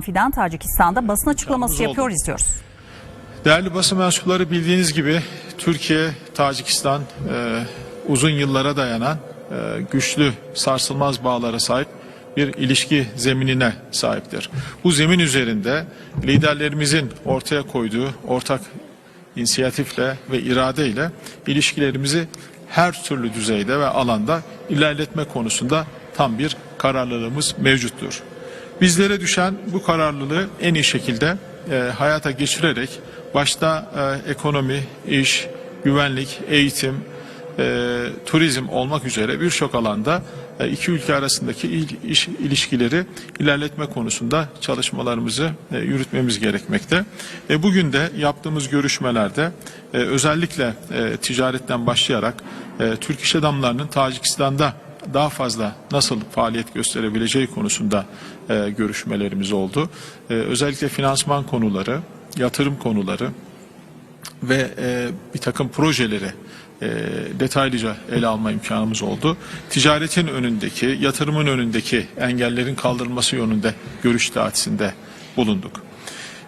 Fidan Tacikistan'da basın açıklaması Yalnız yapıyor izliyoruz. Değerli basın mensupları bildiğiniz gibi Türkiye, Tacikistan e, uzun yıllara dayanan e, güçlü sarsılmaz bağlara sahip bir ilişki zeminine sahiptir. Bu zemin üzerinde liderlerimizin ortaya koyduğu ortak inisiyatifle ve iradeyle ilişkilerimizi her türlü düzeyde ve alanda ilerletme konusunda tam bir kararlılığımız mevcuttur. Bizlere düşen bu kararlılığı en iyi şekilde e, hayata geçirerek başta e, ekonomi, iş, güvenlik, eğitim, e, turizm olmak üzere birçok alanda e, iki ülke arasındaki il- iş, ilişkileri ilerletme konusunda çalışmalarımızı e, yürütmemiz gerekmekte. E, bugün de yaptığımız görüşmelerde e, özellikle e, ticaretten başlayarak e, Türk iş adamlarının Tacikistan'da daha fazla nasıl faaliyet gösterebileceği konusunda e, görüşmelerimiz oldu. E, özellikle finansman konuları, yatırım konuları ve e, bir takım projeleri e, detaylıca ele alma imkanımız oldu. Ticaretin önündeki, yatırımın önündeki engellerin kaldırılması yönünde görüş dağıtısında bulunduk.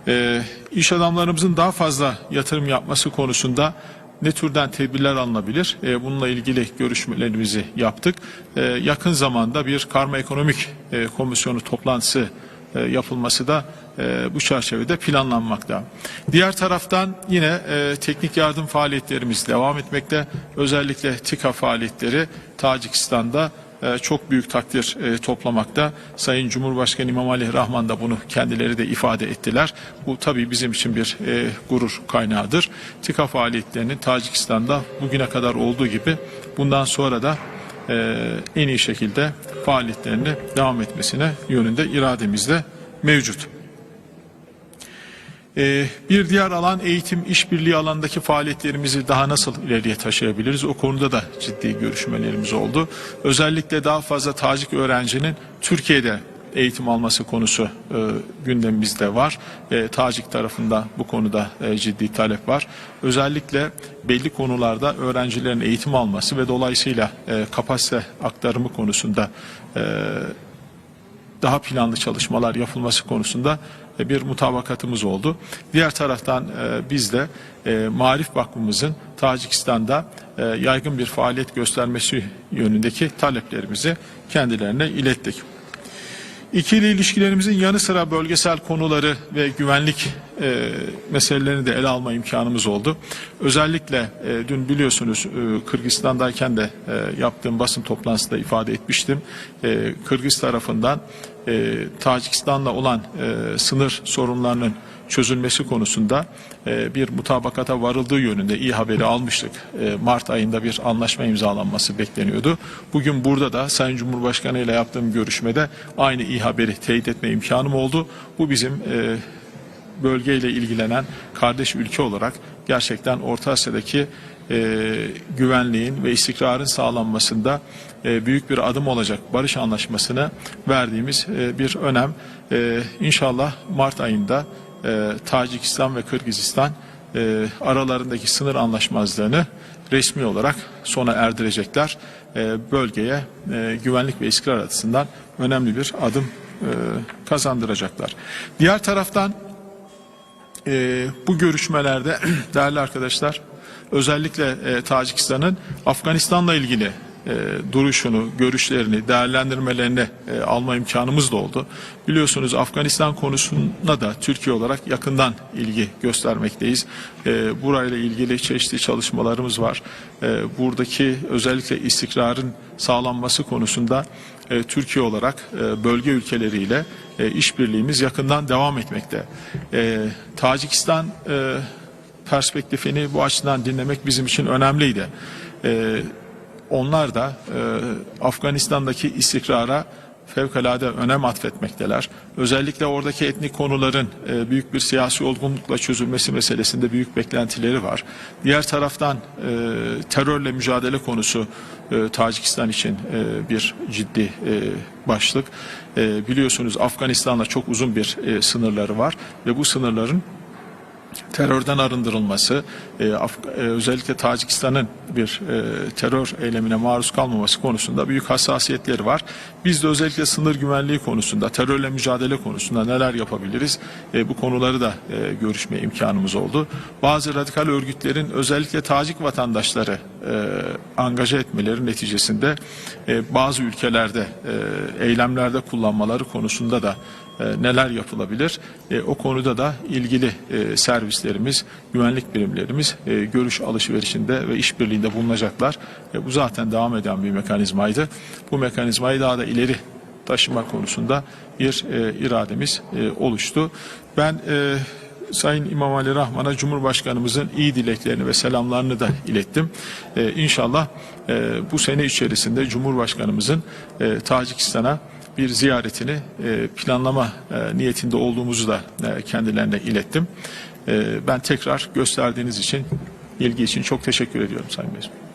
E, iş adamlarımızın daha fazla yatırım yapması konusunda ne türden tedbirler alınabilir? E, bununla ilgili görüşmelerimizi yaptık. E, yakın zamanda bir karma ekonomik e, komisyonu toplantısı yapılması da bu çerçevede planlanmakta. Diğer taraftan yine teknik yardım faaliyetlerimiz devam etmekte. Özellikle TİKA faaliyetleri Tacikistan'da çok büyük takdir e, toplamakta. Sayın Cumhurbaşkanı İmamali Rahman da bunu kendileri de ifade ettiler. Bu tabii bizim için bir e, gurur kaynağıdır. TİKA faaliyetlerinin Tacikistan'da bugüne kadar olduğu gibi bundan sonra da e, en iyi şekilde faaliyetlerini devam etmesine yönünde irademiz de mevcut. Ee, Bir diğer alan eğitim işbirliği alandaki faaliyetlerimizi daha nasıl ileriye taşıyabiliriz? O konuda da ciddi görüşmelerimiz oldu. Özellikle daha fazla Tacik öğrencinin Türkiye'de eğitim alması konusu e, gündemimizde var. E, Tacik tarafında bu konuda e, ciddi talep var. Özellikle belli konularda öğrencilerin eğitim alması ve dolayısıyla e, kapasite aktarımı konusunda e, daha planlı çalışmalar yapılması konusunda e, bir mutabakatımız oldu. Diğer taraftan e, biz de e, Marif Vakfımızın Tacikistan'da yaygın bir faaliyet göstermesi yönündeki taleplerimizi kendilerine ilettik. İkili ilişkilerimizin yanı sıra bölgesel konuları ve güvenlik e, meselelerini de ele alma imkanımız oldu. Özellikle e, dün biliyorsunuz e, Kırgızistan'dayken de e, yaptığım basın toplantısında ifade etmiştim. E, Kırgız tarafından e, Tacikistan'la olan e, sınır sorunlarının çözülmesi konusunda e, bir mutabakata varıldığı yönünde iyi haberi almıştık. E, Mart ayında bir anlaşma imzalanması bekleniyordu. Bugün burada da Sayın Cumhurbaşkanı ile yaptığım görüşmede aynı iyi haberi teyit etme imkanım oldu. Bu bizim e, bölgeyle ilgilenen kardeş ülke olarak gerçekten Orta Asya'daki e, güvenliğin ve istikrarın sağlanmasında e, büyük bir adım olacak barış anlaşmasına verdiğimiz e, bir önem. E, inşallah Mart ayında e, Tacikistan ve Kırgızistan e, aralarındaki sınır anlaşmazlığını resmi olarak sona erdirecekler. E, bölgeye e, güvenlik ve istikrar açısından önemli bir adım e, kazandıracaklar. Diğer taraftan e, bu görüşmelerde değerli arkadaşlar özellikle e, Tacikistan'ın Afganistan'la ilgili e, duruşunu, görüşlerini, değerlendirmelerini e, alma imkanımız da oldu. Biliyorsunuz Afganistan konusuna da Türkiye olarak yakından ilgi göstermekteyiz. E, burayla ilgili çeşitli çalışmalarımız var. E, buradaki özellikle istikrarın sağlanması konusunda e, Türkiye olarak e, bölge ülkeleriyle e, işbirliğimiz yakından devam etmekte. E, Tacikistan e, perspektifini bu açıdan dinlemek bizim için önemliydi. E, onlar da e, Afganistan'daki istikrara fevkalade önem atfetmekteler. Özellikle oradaki etnik konuların e, büyük bir siyasi olgunlukla çözülmesi meselesinde büyük beklentileri var. Diğer taraftan e, terörle mücadele konusu e, Tacikistan için bir ciddi başlık. Biliyorsunuz Afganistan'la çok uzun bir sınırları var ve bu sınırların terörden arındırılması, özellikle Tacikistan'ın bir e, terör eylemine maruz kalmaması konusunda büyük hassasiyetleri var. Biz de özellikle sınır güvenliği konusunda, terörle mücadele konusunda neler yapabiliriz? E, bu konuları da e, görüşme imkanımız oldu. Bazı radikal örgütlerin özellikle Tacik vatandaşları e, angaja etmeleri neticesinde e, bazı ülkelerde e, eylemlerde kullanmaları konusunda da e, neler yapılabilir? E, o konuda da ilgili e, servislerimiz, güvenlik birimlerimiz e, görüş alışverişinde ve işbirliğinde bulunacaklar. E, bu zaten devam eden bir mekanizmaydı. Bu mekanizmayı daha da ileri taşıma konusunda bir e, irademiz e, oluştu. Ben e, Sayın İmam Ali Rahman'a Cumhurbaşkanımızın iyi dileklerini ve selamlarını da ilettim. Ee, inşallah e, bu sene içerisinde Cumhurbaşkanımızın e, Tacikistan'a bir ziyaretini e, planlama e, niyetinde olduğumuzu da e, kendilerine ilettim. E, ben tekrar gösterdiğiniz için, ilgi için çok teşekkür ediyorum Sayın Bey.